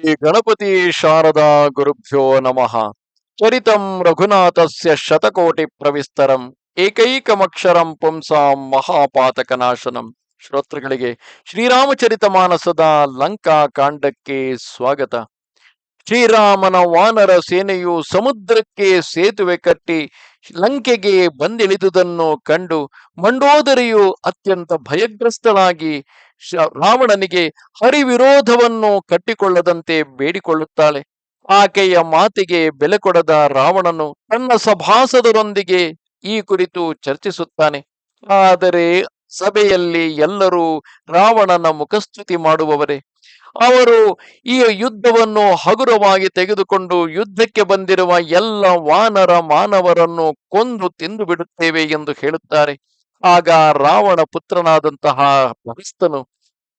ಗಣಪತಿ ಶಾರದಾ ಗುರುಭ್ಯೋ ನಮಃ. ಚರಿತಂ ರಘುನಾಥಸ್ಯ ಶತಕೋಟಿ ಪ್ರವಿಸ್ತರಂ, ಏಕೈಕಮಕ್ಷರಂ ಪುಂಸಾಂ ಮಹಾಪಾತಕನಾಶನಂ. ಶ್ರೋತೃಗಳಿಗೆ ಶ್ರೀರಾಮಚರಿತ ಮಾನಸದ ಲಂಕಾ ಕಾಂಡಕ್ಕೆ ಸ್ವಾಗತ. ಶ್ರೀರಾಮನ ವಾನರ ಸೇನೆಯು ಸಮುದ್ರಕ್ಕೆ ಸೇತುವೆ ಕಟ್ಟಿ ಲಂಕೆಗೆ ಬಂದಿಳಿದುದನ್ನು ಕಂಡು ಮಂಡೋದರಿಯು ಅತ್ಯಂತ ಭಯಗ್ರಸ್ತಳಾಗಿ ರಾವಣನಿಗೆ ಹರಿವಿರೋಧವನ್ನು ಕಟ್ಟಿಕೊಳ್ಳದಂತೆ ಬೇಡಿಕೊಳ್ಳುತ್ತಾಳೆ. ಆಕೆಯ ಮಾತಿಗೆ ಬೆಲೆ ಕೊಡದ ರಾವಣನು ತನ್ನ ಸಭಾಸದರೊಂದಿಗೆ ಈ ಕುರಿತು ಚರ್ಚಿಸುತ್ತಾನೆ. ಆದರೆ ಸಭೆಯಲ್ಲಿ ಎಲ್ಲರೂ ರಾವಣನ ಮುಖಸ್ತುತಿ ಮಾಡುವವರೇ. ಅವರು ಈ ಯುದ್ಧವನ್ನು ಹಗುರವಾಗಿ ತೆಗೆದುಕೊಂಡು ಯುದ್ಧಕ್ಕೆ ಬಂದಿರುವ ಎಲ್ಲ ವಾನರ ಮಾನವರನ್ನು ಕೊಂದು ತಿಂದು ಬಿಡುತ್ತೇವೆ ಎಂದು ಹೇಳುತ್ತಾರೆ. ಆಗ ರಾವಣ ಪುತ್ರನಾದಂತಹ ಭವಿಸ್ತನು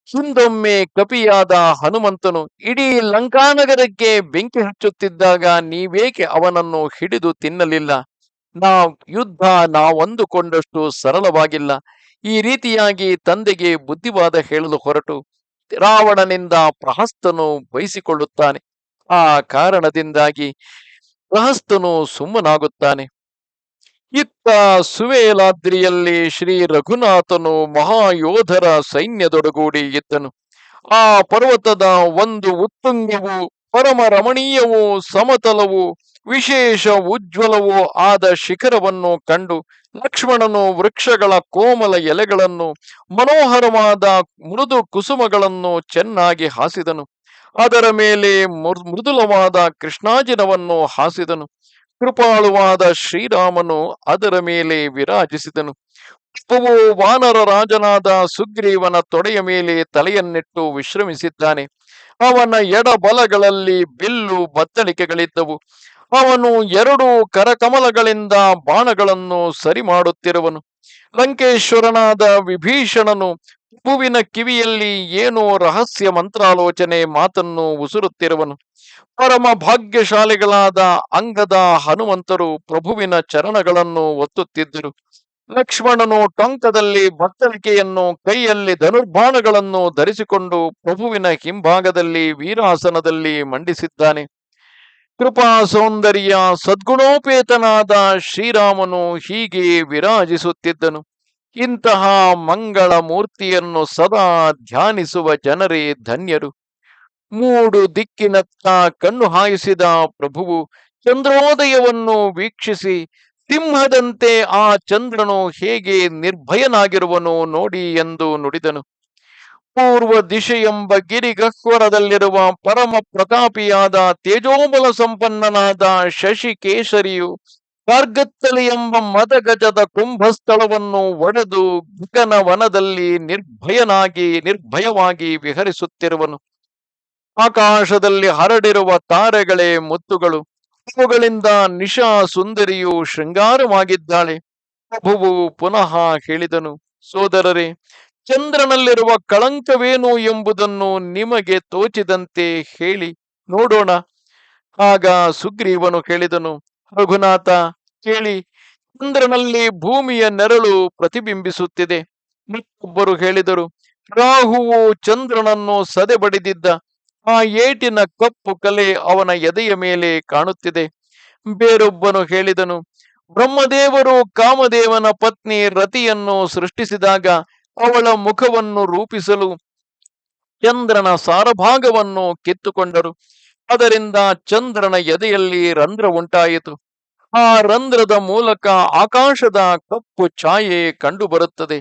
ಹಿಂದೊಮ್ಮೆ ಕಪಿಯಾದ ಹನುಮಂತನು ಇಡೀ ಲಂಕಾನಗರಕ್ಕೆ ಬೆಂಕಿ ಹಚ್ಚುತ್ತಿದ್ದಾಗ ನೀವೇಕೆ ಅವನನ್ನು ಹಿಡಿದು ತಿನ್ನಲಿಲ್ಲ? ನಾವ್ ಯುದ್ಧ ನಾವಂದುಕೊಂಡಷ್ಟು ಸರಳವಾಗಿಲ್ಲ. ಈ ರೀತಿಯಾಗಿ ತಂದೆಗೆ ಬುದ್ಧಿವಾದ ಹೇಳಲು ಹೊರಟು. ರಾವಣನಿಂದ ಪ್ರಹಸ್ತನು ಬಯಸಿಕೊಳ್ಳುತ್ತಾನೆ. ಆ ಕಾರಣದಿಂದಾಗಿ ಪ್ರಹಸ್ತನು ಸುಮ್ಮನಾಗುತ್ತಾನೆ. ಇತ್ತ ಸುವೇಲಾದ್ರಿಯಲ್ಲಿ ಶ್ರೀ ರಘುನಾಥನು ಮಹಾಯೋಧರ ಸೈನ್ಯದೊಡಗೂಡಿ ಇದ್ದನು. ಆ ಪರ್ವತದ ಒಂದು ಉತ್ತುಂಗವು ಪರಮ ರಮಣೀಯವೂ ಸಮತಲವೂ, ವಿಶೇಷ ಉಜ್ವಲವೂ ಆದ ಶಿಖರವನ್ನು ಕಂಡು ಲಕ್ಷ್ಮಣನು ವೃಕ್ಷಗಳ ಕೋಮಲ ಎಲೆಗಳನ್ನು, ಮನೋಹರವಾದ ಮೃದು ಕುಸುಮಗಳನ್ನು ಚೆನ್ನಾಗಿ ಹಾಸಿದನು. ಅದರ ಮೇಲೆ ಮೃದುಲವಾದ ಕೃಷ್ಣಾಜಿನವನ್ನು ಹಾಸಿದನು. ಕೃಪಾಳುವಾದ ಶ್ರೀರಾಮನು ಅದರ ಮೇಲೆ ವಿರಾಜಿಸಿದನು. ಪುಷ್ಪವು ವಾನರ ರಾಜನಾದ ಸುಗ್ರೀವನ ತೊಡೆಯ ಮೇಲೆ ತಲೆಯನ್ನಿಟ್ಟು ವಿಶ್ರಮಿಸಿದ್ದಾನೆ. ಅವನ ಎಡಬಲಗಳಲ್ಲಿ ಬಿಲ್ಲು ಬತ್ತಳಿಕೆಗಳಿದ್ದವು ಅವನು ಎರಡು ಕರಕಮಲಗಳಿಂದ ಬಾಣಗಳನ್ನು ಸರಿ ಮಾಡುತ್ತಿರುವನು ಲಂಕೇಶ್ವರನಾದ ವಿಭೀಷಣನು ಪ್ರಭುವಿನ ಕಿವಿಯಲ್ಲಿ ಏನೋ ರಹಸ್ಯ ಮಂತ್ರಾಲೋಚನೆ ಮಾತನ್ನು ಉಸುರುತ್ತಿರುವನು. ಪರಮ ಭಾಗ್ಯಶಾಲಿಗಳಾದ ಅಂಗದ ಹನುಮಂತರು ಪ್ರಭುವಿನ ಚರಣಗಳನ್ನು ಒತ್ತುತ್ತಿದ್ದರು. ಲಕ್ಷ್ಮಣನು ಟೊಂಕದಲ್ಲಿ ಬತ್ತಲಿಕೆಯನ್ನು ಕೈಯಲ್ಲಿ ಧನುರ್ಬಾಣಗಳನ್ನು ಧರಿಸಿಕೊಂಡು ಪ್ರಭುವಿನ ಹಿಂಭಾಗದಲ್ಲಿ ವೀರಾಸನದಲ್ಲಿ ಮಂಡಿಸಿದ್ದಾನೆ. ಕೃಪಾ ಸೌಂದರ್ಯ ಸದ್ಗುಣೋಪೇತನಾದ ಶ್ರೀರಾಮನು ಹೀಗೆ ವಿರಾಜಿಸುತ್ತಿದ್ದನು. ಇಂತಹ ಮಂಗಳ ಮೂರ್ತಿಯನ್ನು ಸದಾ ಧ್ಯಾನಿಸುವ ಜನರೇ ಧನ್ಯರು. ಮೂಡು ದಿಕ್ಕಿನತ್ತ ಕಣ್ಣು ಹಾಯಿಸಿದ ಪ್ರಭುವು ಚಂದ್ರೋದಯವನ್ನು ವೀಕ್ಷಿಸಿ, ಸಿಂಹದಂತೆ ಆ ಚಂದ್ರನು ಹೇಗೆ ನಿರ್ಭಯನಾಗಿರುವನು ನೋಡಿ ಎಂದು ನುಡಿದನು. ಪೂರ್ವ ದಿಶೆಯೆಂಬ ಗಿರಿಗಹ್ವರದಲ್ಲಿರುವ ಪರಮ ಪ್ರತಾಪಿಯಾದ ತೇಜೋಬಲ ಸಂಪನ್ನನಾದ ಶಶಿ ಕೇಸರಿಯು ಎಂಬ ಮದಗಜದ ಕುಂಭಸ್ಥಳವನ್ನು ಒಡೆದು ಗಗನ ವನದಲ್ಲಿ ನಿರ್ಭಯನಾಗಿ, ನಿರ್ಭಯವಾಗಿ ವಿಹರಿಸುತ್ತಿರುವನು. ಆಕಾಶದಲ್ಲಿ ಹರಡಿರುವ ತಾರೆಗಳೇ ಮುತ್ತುಗಳು. ಅವುಗಳಿಂದ ನಿಶಾ ಸುಂದರಿಯು ಶೃಂಗಾರವಾಗಿದ್ದಾಳೆ. ಪ್ರಭುವು ಪುನಃ ಹೇಳಿದನು, ಸೋದರರೇ ಚಂದ್ರನಲ್ಲಿರುವ ಕಳಂಕವೇನು ಎಂಬುದನ್ನು ನಿಮಗೆ ತೋಚಿದಂತೆ ಹೇಳಿ ನೋಡೋಣ. ಆಗ ಸುಗ್ರೀವನು ಹೇಳಿದನು, ರಘುನಾಥ, ಕೇಳಿ, ಚಂದ್ರನಲ್ಲಿ ಭೂಮಿಯ ನೆರಳು ಪ್ರತಿಬಿಂಬಿಸುತ್ತಿದೆ. ಮತ್ತೊಬ್ಬರು ಹೇಳಿದರು, ರಾಹುವು ಚಂದ್ರನನ್ನು ಸದೆಬಡಿದಿದ್ದ ಆ ಏಟಿನ ಕಪ್ಪು ಕಲೆ ಅವನ ಎದೆಯ ಮೇಲೆ ಕಾಣುತ್ತಿದೆ. ಬೇರೊಬ್ಬನು ಹೇಳಿದನು, ಬ್ರಹ್ಮದೇವರು ಕಾಮದೇವನ ಪತ್ನಿ ರತಿಯನ್ನು ಸೃಷ್ಟಿಸಿದಾಗ ಅವಳ ಮುಖವನ್ನು ರೂಪಿಸಲು ಚಂದ್ರನ ಸಾರಭಾಗವನ್ನು ಕಿತ್ತುಕೊಂಡರು. ಅದರಿಂದ ಚಂದ್ರನ ಎದೆಯಲ್ಲಿ ರಂಧ್ರ ಉಂಟಾಯಿತು. ಆ ರಂಧ್ರದ ಮೂಲಕ ಆಕಾಶದ ಕಪ್ಪು ಛಾಯೆ ಕಂಡುಬರುತ್ತದೆ.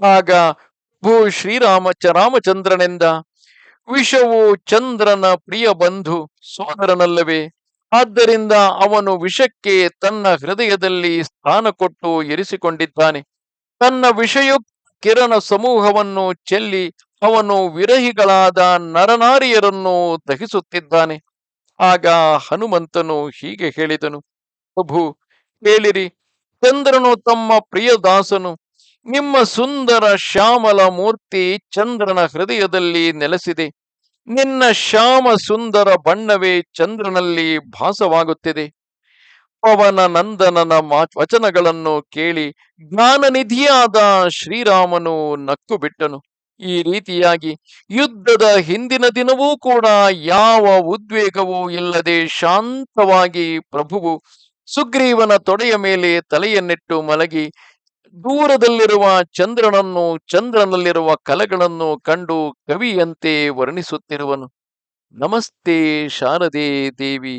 ಆಗ ಭೂ ಶ್ರೀರಾಮ ಚ ರಾಮಚಂದ್ರನೆಂದ ವಿಷವು ಚಂದ್ರನ ಪ್ರಿಯ ಬಂಧು ಸೋದರನಲ್ಲವೇ? ಆದ್ದರಿಂದ ಅವನು ವಿಷಕ್ಕೆ ತನ್ನ ಹೃದಯದಲ್ಲಿ ಸ್ಥಾನ ಕೊಟ್ಟು ಇರಿಸಿಕೊಂಡಿದ್ದಾನೆ. ತನ್ನ ವಿಷಯುಕ್ತ ಕಿರಣ ಸಮೂಹವನ್ನು ಚೆಲ್ಲಿ ಅವನು ವಿರಹಿಗಳಾದ ನರನಾರಿಯರನ್ನು ದಹಿಸುತ್ತಿದ್ದಾನೆ. ಆಗ ಹನುಮಂತನು ಹೀಗೆ ಹೇಳಿದನು, ಪ್ರಭು ಹೇಳಿರಿ ಚಂದ್ರನು ತಮ್ಮ ಪ್ರಿಯದಾಸನು ನಿಮ್ಮ ಸುಂದರ ಶ್ಯಾಮಲ ಮೂರ್ತಿ ಚಂದ್ರನ ಹೃದಯದಲ್ಲಿ ನೆಲೆಸಿದೆ. ನಿನ್ನ ಶ್ಯಾಮ ಸುಂದರ ಬಣ್ಣವೇ ಚಂದ್ರನಲ್ಲಿ ಭಾಸವಾಗುತ್ತಿದೆ. ಪವನ ನಂದನನ ವಚನಗಳನ್ನು ಕೇಳಿ ಜ್ಞಾನನಿಧಿಯಾದ ಶ್ರೀರಾಮನು ನಕ್ಕು ಬಿಟ್ಟನು ಈ ರೀತಿಯಾಗಿ ಯುದ್ಧದ ಹಿಂದಿನ ದಿನವೂ ಕೂಡ ಯಾವ ಉದ್ವೇಗವೂ ಇಲ್ಲದೆ ಶಾಂತವಾಗಿ ಪ್ರಭುವು ಸುಗ್ರೀವನ ತೊಡೆಯ ಮೇಲೆ ತಲೆಯನ್ನಿಟ್ಟು ಮಲಗಿ ದೂರದಲ್ಲಿರುವ ಚಂದ್ರನನ್ನು, ಚಂದ್ರನಲ್ಲಿರುವ ಕಲೆಗಳನ್ನು ಕಂಡು ಕವಿಯಂತೆ ವರ್ಣಿಸುತ್ತಿರುವನು. ನಮಸ್ತೆ ಶಾರದೆ ದೇವಿ.